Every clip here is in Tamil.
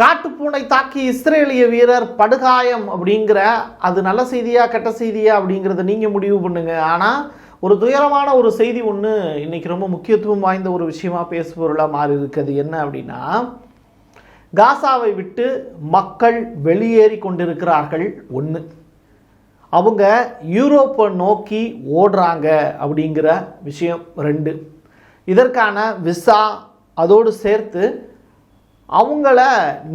காட்டுப்பூனை தாக்கி இஸ்ரேலிய வீரர் படுகாயம் அப்படிங்கிற அது நல்ல செய்தியா கெட்ட செய்தியா அப்படிங்கிறத நீங்கள் முடிவு பண்ணுங்க. ஆனால் ஒரு துயரமான ஒரு செய்தி ஒன்று இன்னைக்கு ரொம்ப முக்கியத்துவம் வாய்ந்த ஒரு விஷயமா பேசுபொருளாக மாறி இருக்குது என்ன அப்படின்னா காசாவை விட்டு மக்கள் வெளியேறி கொண்டிருக்கிறார்கள் ஒன்று அவங்க யூரோப்பை நோக்கி ஓடுறாங்க அப்படிங்கிற விஷயம் ரெண்டு. இதற்கான விசா அதோடு சேர்த்து அவங்கள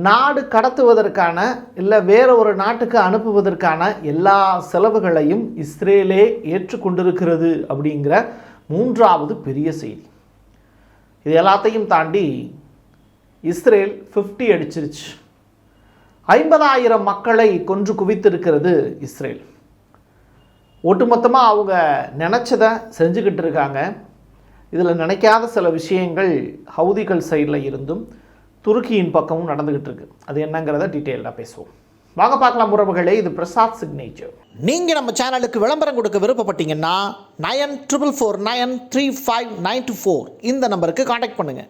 நாடு கடத்துவதற்கான இல்லை வேற ஒரு நாட்டுக்கு அனுப்புவதற்கான எல்லா செலவுகளையும் இஸ்ரேலே ஏற்றுக்கொண்டிருக்கிறது அப்படிங்கிற மூன்றாவது பெரிய செய்தி. இது எல்லாத்தையும் தாண்டி இஸ்ரேல் 50 அடிச்சிருச்சு. ஐம்பதாயிரம் மக்களை கொன்று குவித்திருக்கிறது இஸ்ரேல். ஒட்டுமொத்தமாக அவங்க நினச்சதை செஞ்சுக்கிட்டு இருக்காங்க. இதில் நினைக்காத சில விஷயங்கள் ஹவுதிகள் சைடில் இருந்தும் துருக்கியின் பக்கமும் நடந்துக்கிட்டு இருக்கு. அது என்னங்கிறத டீட்டெயிலாக பேசுவோம். வாங்க பார்க்கலாம் உறவுகளே இது பிரசாத் சிக்னேச்சர் நீங்கள் நம்ம சேனலுக்கு விளம்பரம் கொடுக்க விருப்பப்பட்டீங்கன்னா nine triple four nine three five nine two four இந்த நம்பருக்கு காண்டாக்ட் பண்ணுங்கள்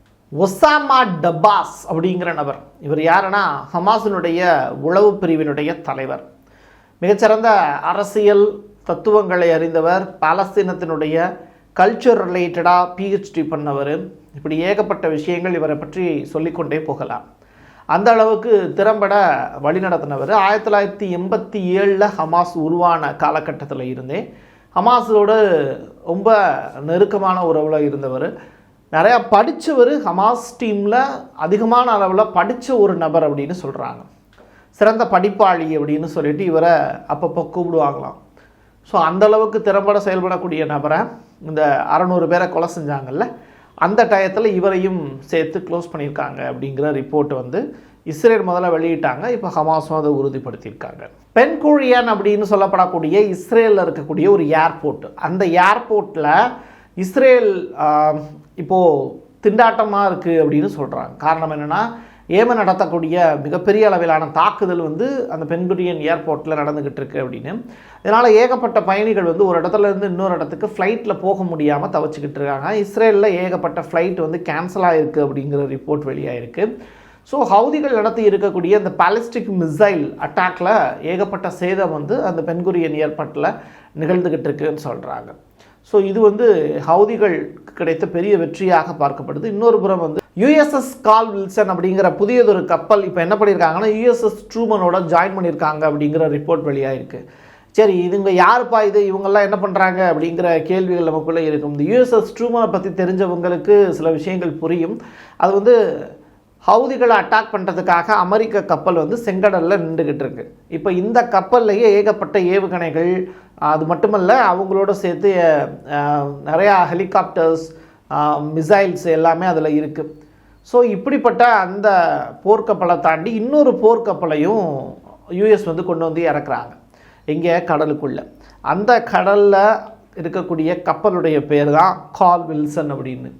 Osama டப்பாஸ் அப்படிங்கிற நபர். இவர் யாருன்னா ஹமாஸினுடைய உளவு பிரிவினுடைய தலைவர். மிகச்சிறந்த அரசியல் தத்துவங்களை அறிந்தவர் பாலஸ்தீனத்தினுடைய கல்ச்சர் ரிலேட்டடாக பிஹெச்டி பண்ணவர். இப்படி ஏகப்பட்ட விஷயங்கள் இவரை பற்றி சொல்லிக்கொண்டே போகலாம். அந்த அளவுக்கு திறம்பட வழிநடத்தினவர் ஆயிரத்தி தொள்ளாயிரத்தி எண்பத்தி ஏழில் ஹமாஸ் உருவான காலகட்டத்தில் இருந்தே ஹமாஸோடு ரொம்ப நெருக்கமான உறவில் இருந்தவர். நிறையா படித்தவர் ஹமாஸ் டீமில் அதிகமான அளவில் படித்த ஒரு நபர் அப்படின்னு சொல்கிறாங்க சிறந்த படிப்பாளி அப்படின்னு சொல்லிட்டு இவரை அப்பப்போ கூப்பிடுவாங்களாம். ஸோ அந்த அளவுக்கு திறம்பட செயல்படக்கூடிய நபரை இந்த அறநூறு பேரை கொலை செஞ்சாங்கல்ல அந்த டயத்தில் இவரையும் சேர்த்து க்ளோஸ் பண்ணியிருக்காங்க அப்படிங்கிற ரிப்போர்ட் வந்து இஸ்ரேல் முதல்ல வெளியிட்டாங்க. இப்போ ஹமாஸும் அதை உறுதிப்படுத்தியிருக்காங்க. பென்குழியன் அப்படின்னு சொல்லப்படக்கூடிய இஸ்ரேலில் இருக்கக்கூடிய ஒரு ஏர்போர்ட் அந்த ஏர்போர்ட்டில் இஸ்ரேல் இப்போது திண்டாட்டமாக இருக்குது அப்படின்னு சொல்கிறாங்க காரணம் என்னென்னா ஏமன் நடத்தக்கூடிய மிகப்பெரிய அளவிலான தாக்குதல் வந்து அந்த பென்குரியன் ஏர்போர்ட்டில் நடந்துக்கிட்டு இருக்கு அப்படின்னு. இதனால் ஏகப்பட்ட பயணிகள் வந்து ஒரு இடத்துல இருந்து இன்னொரு இடத்துக்கு ஃப்ளைட்டில் போக முடியாமல் தவச்சிக்கிட்டு இருக்காங்க. இஸ்ரேலில் ஏகப்பட்ட ஃப்ளைட் வந்து கேன்சல் ஆகிருக்கு அப்படிங்கிற ரிப்போர்ட் வெளியாகிருக்கு ஸோ ஹவுதிகள் நடத்தி இருக்கக்கூடிய அந்த பாலிஸ்டிக் மிசைல் அட்டாக்ல ஏகப்பட்ட சேதம் வந்து அந்த பெண்குரியன் ஏர்போர்ட்டில் நிகழ்ந்துக்கிட்டு இருக்குன்னு சொல்கிறாங்க ஸோ இது வந்து ஹவுதிகள் கிடைத்த பெரிய வெற்றியாக பார்க்கப்படுது. இன்னொரு புறம் வந்து யுஎஸ்எஸ் கால் வில்சன் அப்படிங்கிற புதியதொரு கப்பல் இப்போ என்ன பண்ணியிருக்காங்கன்னா யுஎஸ்எஸ் ட்ரூமனோட ஜாயின் பண்ணியிருக்காங்க அப்படிங்கிற ரிப்போர்ட் வெளியாகிருக்கு சரி இதுங்க யாருப்பா இது? இவங்கெல்லாம் என்ன பண்ணுறாங்க அப்படிங்கிற கேள்விகள் நமக்குள்ளே இருக்கும். இந்த யுஎஸ்எஸ் ட்ரூமனை பற்றி தெரிஞ்சவங்களுக்கு சில விஷயங்கள் புரியும். அது வந்து ஹவுதிகளை அட்டாக் பண்ணுறதுக்காக அமெரிக்க கப்பல் வந்து செங்கடலில் நின்றுக்கிட்டு இருக்கு. இப்போ இந்த கப்பல்லையே ஏகப்பட்ட ஏவுகணைகள் அது மட்டுமல்ல அவங்களோட சேர்த்து நிறையா ஹெலிகாப்டர்ஸ் மிசைல்ஸ் எல்லாமே அதில் இருக்குது ஸோ இப்படிப்பட்ட அந்த போர்க்கப்பலை தாண்டி இன்னொரு போர்க்கப்பலையும் யூஎஸ் வந்து கொண்டு வந்து இறக்குறாங்க. இங்கே கடலுக்குள்ளே. அந்த கடலில் இருக்கக்கூடிய கப்பலுடைய பேர் தான் கால் வில்சன் அப்படின்னு.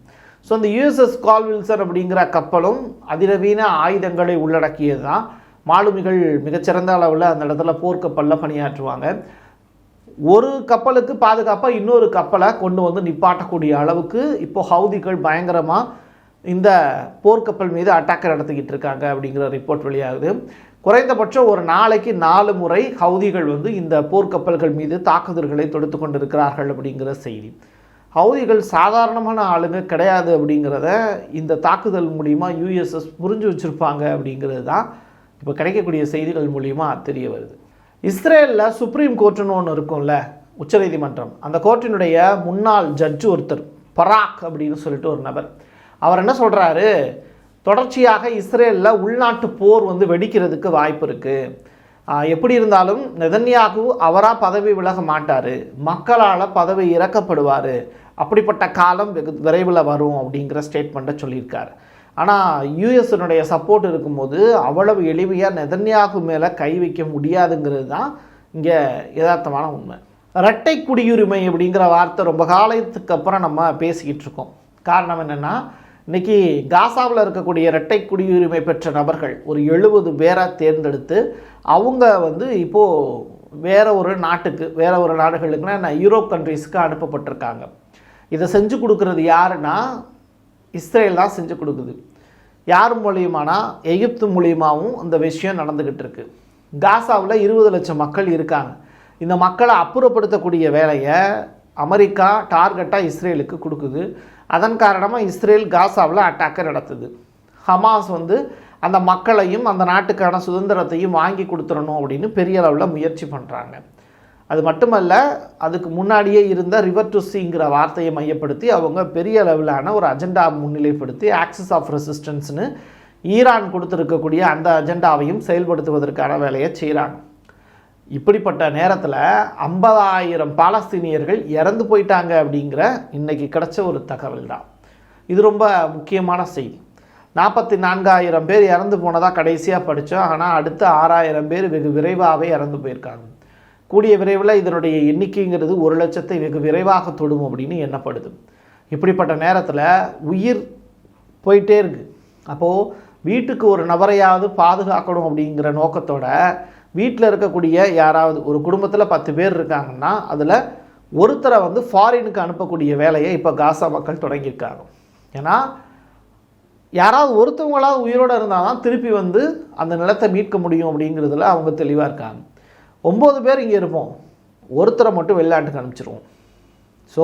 ஸோ இந்த U S S Carl Vinson அப்படிங்கிற கப்பலும் அதிநவீன ஆயுதங்களை உள்ளடக்கியது தான் மாலுமிகள் மிகச்சிறந்த அளவில் அந்த இடத்துல போர்க்கப்பலில் பணியாற்றுவாங்க. ஒரு கப்பலுக்கு பாதுகாப்பாக இன்னொரு கப்பலை கொண்டு வந்து நிப்பாட்டக்கூடிய அளவுக்கு இப்போ ஹவுதிகள் பயங்கரமாக இந்த போர்க்கப்பல் மீது அட்டாக் நடத்திக்கிட்டு இருக்காங்க அப்படிங்கிற ரிப்போர்ட் வெளியாகுது. குறைந்தபட்சம் ஒரு நாளைக்கு நாலு முறை ஹவுதிகள் வந்து இந்த போர்க்கப்பல்கள் மீது தாக்குதல்களை தொடுத்து கொண்டிருக்கிறார்கள் அப்படிங்கிற செய்தி. ஹவுதிகள் சாதாரணமான ஆளுங்க கிடையாது அப்படிங்கிறத இந்த தாக்குதல் மூலிமா யூஎஸ்எஸ் புரிஞ்சு வச்சுருப்பாங்க அப்படிங்கிறது தான் இப்போ கிடைக்கக்கூடிய செய்திகள் மூலிமா தெரிய வருது. இஸ்ரேலில் சுப்ரீம் கோர்ட்டுன்னு ஒன்று இருக்கும்ல உச்சநீதிமன்றம் அந்த கோர்ட்டினுடைய முன்னாள் ஜட்ஜு ஒருத்தர் பராக் அப்படின்னு சொல்லிட்டு ஒரு நபர். அவர் என்ன சொல்கிறாரு தொடர்ச்சியாக இஸ்ரேலில் உள்நாட்டு போர் வந்து வெடிக்கிறதுக்கு வாய்ப்பு இருக்குது எப்படி இருந்தாலும் நெதன்யாகு அவராக பதவி விலக மாட்டார். மக்களால் பதவி இறக்கப்படுவார். அப்படிப்பட்ட காலம் வெகு விரைவில் வரும் அப்படிங்கிற ஸ்டேட்மெண்ட்டை சொல்லியிருக்கார். ஆனால் யூஎஸ்னுடைய சப்போர்ட் இருக்கும்போது அவ்வளவு எளிமையாக நெதன்யாகு மேலே கை வைக்க முடியாதுங்கிறது தான் இங்கே யதார்த்தமான உண்மை. இரட்டை குடியுரிமை அப்படிங்கிற வார்த்தை ரொம்ப காலத்துக்கு அப்புறம் நம்ம பேசிக்கிட்டு இருக்கோம். காரணம் என்னென்னா இன்னைக்கு காசாவில் இருக்கக்கூடிய இரட்டை குடியுரிமை பெற்ற நபர்கள் ஒரு எழுபது பேராக தேர்ந்தெடுத்து அவங்க வந்து இப்போது வேற ஒரு நாட்டுக்கு வேற ஒரு நாடுகளுக்குன்னா நான் யூரோப் கண்ட்ரீஸ்க்கு அனுப்பப்பட்டிருக்காங்க. இதை செஞ்சு கொடுக்குறது யாருன்னா இஸ்ரேல் தான் செஞ்சு கொடுக்குது. யார் மூலியமானா எகிப்து மூலியமாகவும் இந்த விஷயம் நடந்துக்கிட்டு இருக்கு. காசாவில் இருபது லட்சம் மக்கள் இருக்காங்க. இந்த மக்களை அப்புறப்படுத்தக்கூடிய வேலையை அமெரிக்கா டார்கெட்டாக இஸ்ரேலுக்கு கொடுக்குது. அதன் காரணமாக இஸ்ரேல் காசாவில் அட்டாக்கை நடத்துது. ஹமாஸ் வந்து அந்த மக்களையும் அந்த நாட்டுக்கான சுதந்திரத்தையும் வாங்கி கொடுத்துடணும் அப்படின்னு பெரிய அளவில் முயற்சி பண்ணுறாங்க அது மட்டுமல்ல அதுக்கு முன்னாடியே இருந்த ரிவர் டு சீங்கிற வார்த்தையை மையப்படுத்தி அவங்க பெரிய அளவிலான ஒரு அஜெண்டா முன்னிலைப்படுத்தி ஆக்சிஸ் ஆஃப் ரெசிஸ்டன்ஸ்னு ஈரான் கொடுத்துருக்கக்கூடிய அந்த அஜெண்டாவையும் செயல்படுத்துவதற்கான வேலையை செய்கிறாங்க இப்படிப்பட்ட நேரத்தில் ஐம்பதாயிரம் பாலஸ்தீனியர்கள் இறந்து போயிட்டாங்க அப்படிங்கிற இன்னைக்கு கிடைச்ச ஒரு தகவல் தான் இது ரொம்ப முக்கியமான செய்தி. நாற்பத்தி நான்காயிரம் பேர் இறந்து போனதாக கடைசியாக படித்தோம் ஆனால் அடுத்த ஆறாயிரம் பேர் வெகு விரைவாகவே இறந்து போயிருக்காங்க. கூடிய விரைவில் இதனுடைய எண்ணிக்கைங்கிறது ஒரு லட்சத்தை வெகு விரைவாக தொடும் அப்படின்னு எண்ணப்படுது. இப்படிப்பட்ட நேரத்தில் உயிர் போயிட்டே இருக்குது அப்போது வீட்டுக்கு ஒரு நபரையாவது பாதுகாக்கணும் அப்படிங்கிற நோக்கத்தோட வீட்டில் இருக்கக்கூடிய யாராவது ஒரு குடும்பத்தில் பத்து பேர் இருக்காங்கன்னா அதில் ஒருத்தரை வந்து ஃபாரினுக்கு அனுப்பக்கூடிய வேலையை இப்போ காசா மக்கள் தொடங்கியிருக்காங்க. ஏன்னா யாராவது ஒருத்தவங்களாவது உயிரோடு இருந்தால் தான் திருப்பி வந்து அந்த நிலத்தை மீட்க முடியும் அப்படிங்கிறதுல அவங்க தெளிவாக இருக்காங்க. ஒம்பது பேர் இங்கே இருப்போம். ஒருத்தரை மட்டும் வெளிநாட்டுக்கு அனுப்பிச்சிருவோம். ஸோ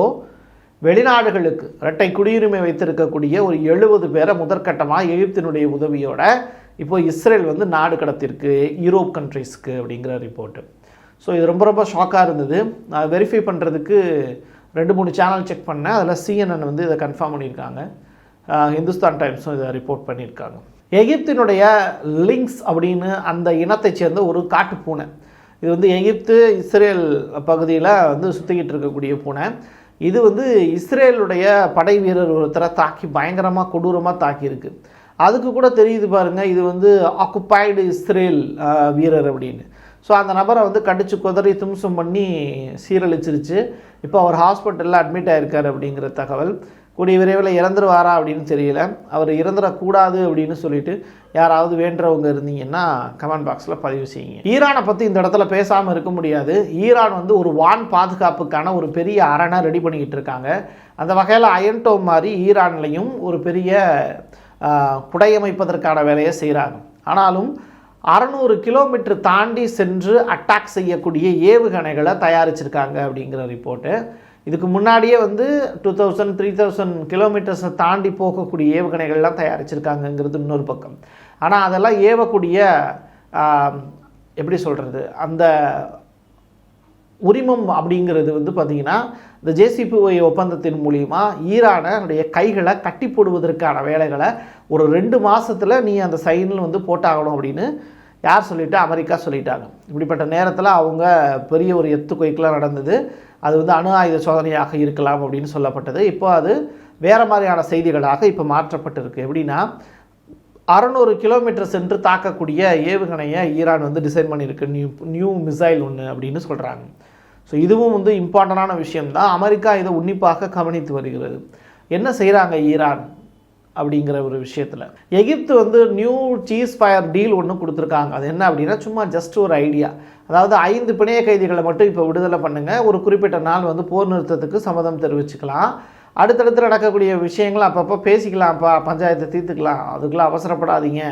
வெளிநாடுகளுக்கு இரட்டை குடியுரிமை வைத்திருக்கக்கூடிய ஒரு எழுபது பேரை முதற்கட்டமாக எகிப்தினுடைய உதவியோட இப்போ இஸ்ரேல் வந்து நாடு கடத்திருக்கு யூரோப் கண்ட்ரீஸ்க்கு அப்படிங்கிற ரிப்போர்ட்டு ஸோ இது ரொம்ப ரொம்ப ஷாக்காக இருந்தது. நான் வெரிஃபை பண்ணுறதுக்கு ரெண்டு மூணு சேனல் செக் பண்ணேன். அதில் சிஎன்என் வந்து இதை கன்ஃபார்ம் பண்ணியிருக்காங்க. ஹிந்துஸ்தான் டைம்ஸும் இதை ரிப்போர்ட் பண்ணியிருக்காங்க. எகிப்தினுடைய லிங்க்ஸ் அப்படின்னு அந்த இனத்தை சேர்ந்த ஒரு காட்டு பூனை. இது வந்து எகிப்து இஸ்ரேல் பகுதியில் வந்து சுற்றிக்கிட்டு இருக்கக்கூடிய பூனை. இது வந்து இஸ்ரேலுடைய படை வீரர் ஒருத்தரை தாக்கி பயங்கரமாக கொடூரமாக தாக்கியிருக்கு. அதுக்கு கூட தெரியுது பாருங்கள் இது வந்து ஆக்குப்பைடு இஸ்ரேல் வீரர் அப்படின்னு. ஸோ அந்த நபரை வந்து கடிச்சு குதறி தும்சம் பண்ணி சீரழிச்சிருச்சு. இப்போ அவர் ஹாஸ்பிட்டலில் அட்மிட் ஆகிருக்கார் அப்படிங்கிற தகவல். கூடிய விரைவில் இறந்துருவாரா அப்படின்னு தெரியல. அவர் இறந்துடக்கூடாது அப்படின்னு சொல்லிட்டு யாராவது வேண்டுறவங்க இருந்தீங்கன்னா கமெண்ட் பாக்ஸில் பதிவு செய்யுங்க. ஈரானை பற்றி இந்த இடத்துல பேசாமல் இருக்க முடியாது. ஈரான் வந்து ஒரு வான் பாதுகாப்புக்கான ஒரு பெரிய அரணை ரெடி பண்ணிக்கிட்டு இருக்காங்க. அந்த வகையில் அயன்டோ மாதிரி ஈரான்லையும் ஒரு பெரிய புடையமைப்பதற்கான வேலையை செய்கிறாங்க ஆனாலும் அறநூறு கிலோமீட்டர் தாண்டி சென்று அட்டாக் செய்யக்கூடிய ஏவுகணைகளை தயாரிச்சிருக்காங்க அப்படிங்கிற ரிப்போர்ட்டு இதுக்கு முன்னாடியே வந்து டூ தௌசண்ட் த்ரீ தௌசண்ட் கிலோமீட்டர்ஸை தாண்டி போகக்கூடிய ஏவுகணைகள்லாம் தயாரிச்சிருக்காங்கங்கிறது இன்னொரு பக்கம். ஆனால் அதெல்லாம் ஏவக்கூடிய எப்படி சொல்கிறது அந்த உரிமம் அப்படிங்கிறது வந்து பார்த்திங்கன்னா இந்த ஜேசிபிஒய் ஒப்பந்தத்தின் மூலிமா ஈரானுடைய கைகளை கட்டி போடுவதற்கான வேலைகளை ஒரு ரெண்டு மாதத்தில் நீ அந்த சைனில் வந்து போட்டாகணும் அப்படின்னு யார் சொல்லிட்டா? அமெரிக்கா சொல்லிட்டாங்க. இப்படிப்பட்ட நேரத்தில் அவங்க பெரிய ஒரு எத்துக்குவைக்கெலாம் நடந்தது. அது வந்து அணு ஆயுத சோதனையாக இருக்கலாம் அப்படின்னு சொல்லப்பட்டது. இப்போ அது வேறு மாதிரியான செய்திகளாக இப்போ மாற்றப்பட்டிருக்கு. எப்படின்னா அறநூறு கிலோமீட்டர் சென்று தாக்கக்கூடிய ஏவுகணையை ஈரான் வந்து டிசைன் பண்ணியிருக்கு. நியூ நியூ மிசைல் ஒன்று அப்படின்னு சொல்கிறாங்க ஸோ இதுவும் வந்து இம்பார்ட்டண்டான விஷயம்தான். அமெரிக்கா இதை உன்னிப்பாக கவனித்து வருகிறது. என்ன செய்கிறாங்க ஈரான் அப்படிங்கிற ஒரு விஷயத்தில்? எகிப்து வந்து நியூ சீஸ் ஃபயர் டீல் ஒன்று கொடுத்துருக்காங்க. அது என்ன அப்படின்னா சும்மா ஜஸ்ட் ஒரு ஐடியா அதாவது ஐந்து பிணைய கைதிகளை மட்டும் இப்போ விடுதலை பண்ணுங்கள் ஒரு குறிப்பிட்ட நாள் வந்து போர் நிறுத்தத்துக்கு சம்மதம் தெரிவிச்சுக்கலாம். அடுத்தடுத்து நடக்கக்கூடிய விஷயங்களை அப்பப்போ பேசிக்கலாம்ப்பா பஞ்சாயத்தை தீர்த்துக்கலாம். அதுக்கெல்லாம் அவசரப்படாதீங்க.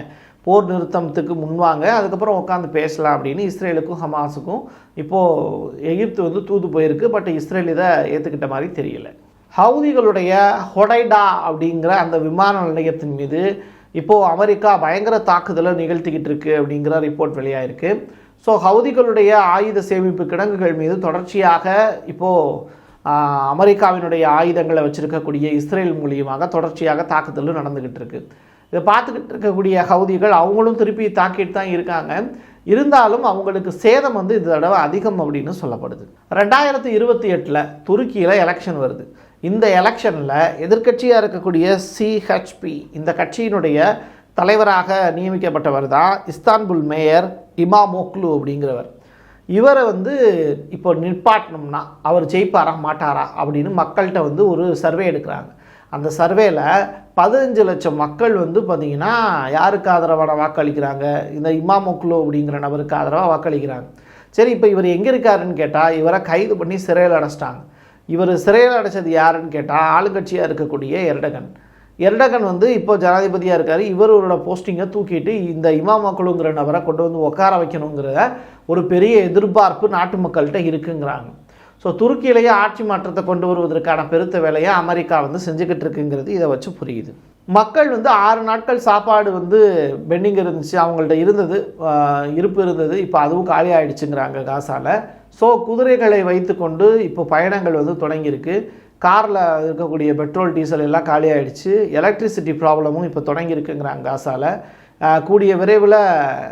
போர் நிறுத்தத்துக்கு முன்வாங்க. அதுக்கப்புறம் உட்காந்து பேசலாம் அப்படின்னு இஸ்ரேலுக்கும் ஹமாஸுக்கும். இப்போது எகிப்து வந்து தூது போயிருக்கு. பட் இஸ்ரேல் இதை ஏற்றுக்கிட்ட மாதிரி தெரியல. ஹவுதிகளுடைய ஹொடைடா அப்படிங்கிற அந்த விமான நிலையத்தின் மீது இப்போது அமெரிக்கா பயங்கர தாக்குதலை நிகழ்த்திக்கிட்டு இருக்கு அப்படிங்கிற ரிப்போர்ட் வெளியாயிருக்கு. ஸோ ஹவுதிகளுடைய ஆயுத சேமிப்பு கிடங்குகள் மீது தொடர்ச்சியாக இப்போது அமெரிக்காவினுடைய ஆயுதங்களை வச்சுருக்கக்கூடிய இஸ்ரேல் மூலியமாக தொடர்ச்சியாக தாக்குதலும் நடந்துக்கிட்டு இருக்குது இதை பார்த்துக்கிட்டு இருக்கக்கூடிய ஹவுதிகள் அவங்களும் திருப்பி தாக்கிட்டு தான் இருக்காங்க. இருந்தாலும் அவங்களுக்கு சேதம் வந்து இந்த தடவை அதிகம் அப்படின்னு சொல்லப்படுது. ரெண்டாயிரத்தி இருபத்தி எட்டில் துருக்கியில் எலெக்ஷன் வருது. இந்த எலெக்ஷனில் எதிர்க்கட்சியாக இருக்கக்கூடிய சிஹெச்பி இந்த கட்சியினுடைய தலைவராக நியமிக்கப்பட்டவர் தான் இஸ்தான்புல் மேயர் இமாமோக்லு அப்படிங்கிறவர். இவரை வந்து இப்போ நிற்பாட்டணும்னா அவர் ஜெயிப்பாரா மாட்டாரா அப்படின்னு மக்கள்கிட்ட வந்து ஒரு சர்வே எடுக்கிறாங்க. அந்த சர்வேல பதினஞ்சு லட்சம் மக்கள் வந்து பார்த்திங்கன்னா யாருக்கு ஆதரவான வாக்களிக்கிறாங்க? இந்த இமாமோக்லு அப்படிங்கிற நபருக்கு ஆதரவாக வாக்களிக்கிறாங்க. சரி இப்போ இவர் எங்கே இருக்காருன்னு கேட்டால் இவரை கைது பண்ணி சிறையில் அடைச்சிட்டாங்க. இவர் சிறையில் அடைச்சது யாருன்னு கேட்டால் ஆளுங்கட்சியாக இருக்கக்கூடிய எர்டகன். எர்டகன் வந்து இப்போ ஜனாதிபதியாக இருக்கார். இவரோட போஸ்டிங்கை தூக்கிட்டு இந்த இமாமக்களுங்கிற நபரை கொண்டு வந்து உட்கார வைக்கணுங்கிற ஒரு பெரிய எதிர்பார்ப்பு நாட்டு மக்கள்கிட்ட இருக்குங்கிறாங்க. ஸோ துருக்கியிலேயே ஆட்சி மாற்றத்தை கொண்டு வருவதற்கான பெருத்த வேலையை அமெரிக்கா வந்து செஞ்சுக்கிட்டு இருக்குங்கிறது இதை வச்சு புரியுது. மக்கள் வந்து ஆறு நாட்கள் சாப்பாடு வந்து பெண்டிங் இருந்துச்சு அவங்கள்ட்ட இருந்தது இருப்பு இருந்தது இப்போ அதுவும் காலி ஆகிடுச்சுங்கிறாங்க காசால. ஸோ குதிரைகளை வைத்துக்கொண்டு இப்போ பயணங்கள் வந்து தொடங்கியிருக்கு. காரில் இருக்கக்கூடிய பெட்ரோல் டீசல் எல்லாம் காலி ஆகிடுச்சு எலக்ட்ரிசிட்டி ப்ராப்ளமும் இப்போ தொடங்கியிருக்குங்கிறாங்க காசால். கூடிய விரைவில்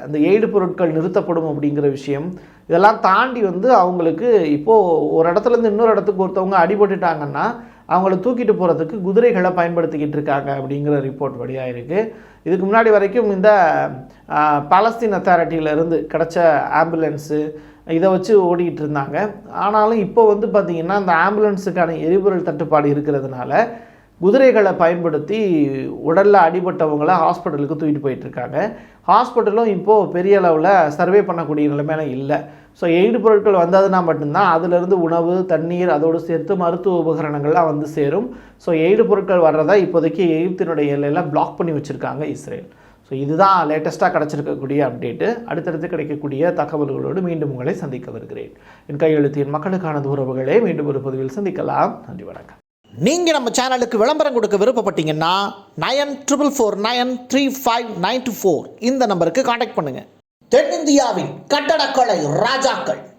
அந்த எய்டு பொருட்கள் நிறுத்தப்படும் அப்படிங்கிற விஷயம் இதெல்லாம் தாண்டி வந்து அவங்களுக்கு இப்போது ஒரு இடத்துலேருந்து இன்னொரு இடத்துக்கு ஒருத்தவங்க அடிபட்டுட்டாங்கன்னா அவங்கள தூக்கிட்டு போகிறதுக்கு குதிரைகளை பயன்படுத்திக்கிட்டு இருக்காங்க அப்படிங்கிற ரிப்போர்ட் வழியாக இருக்குது இதுக்கு முன்னாடி வரைக்கும் இந்த பாலஸ்தீன் அத்தாரிட்டியிலேருந்து கிடச்ச ஆம்புலன்ஸு இதை வச்சு ஓடிக்கிட்டு இருந்தாங்க. ஆனாலும் இப்போ வந்து பார்த்திங்கன்னா இந்த ஆம்புலன்ஸுக்கான எரிபொருள் தட்டுப்பாடு இருக்கிறதுனால குதிரைகளை பயன்படுத்தி உடலில் அடிபட்டவங்கள ஹாஸ்பிட்டலுக்கு தூக்கிட்டு போயிட்டுருக்காங்க ஹாஸ்பிட்டலும் இப்போது பெரிய அளவில் சர்வே பண்ணக்கூடிய நிலைமையில இல்லை. ஸோ எய்டு பொருட்கள் வந்ததுன்னா மட்டும்தான் அதிலிருந்து உணவு தண்ணீர் அதோடு சேர்த்து மருத்துவ உபகரணங்கள்லாம் வந்து சேரும். ஸோ எய்டு பொருட்கள் வர்றதை இப்போதைக்கு எகிப்தினுடைய எல்லையில் பிளாக் பண்ணி வச்சுருக்காங்க இஸ்ரேல். ஸோ இதுதான் லேட்டஸ்ட்டாக கிடச்சிருக்கக்கூடிய அப்டேட்டு அடுத்தடுத்து கிடைக்கக்கூடிய தகவல்களோடு மீண்டும் உங்களை சந்திக்க வருகிறேன். என் கையெழுத்தின் மக்களுக்கான உறவுகளே. மீண்டும் ஒரு பதிவில் சந்திக்கலாம். நன்றி வணக்கம். நீங்கள் நம்ம சேனலுக்கு விளம்பரம் கொடுக்க விருப்பப்பட்டீங்கன்னா nine triple four nine three five nine two four இந்த நம்பருக்கு காண்டாக்ட் பண்ணுங்கள் தென்னிந்தியாவின் கட்டடக்கலை ராஜாக்கள்.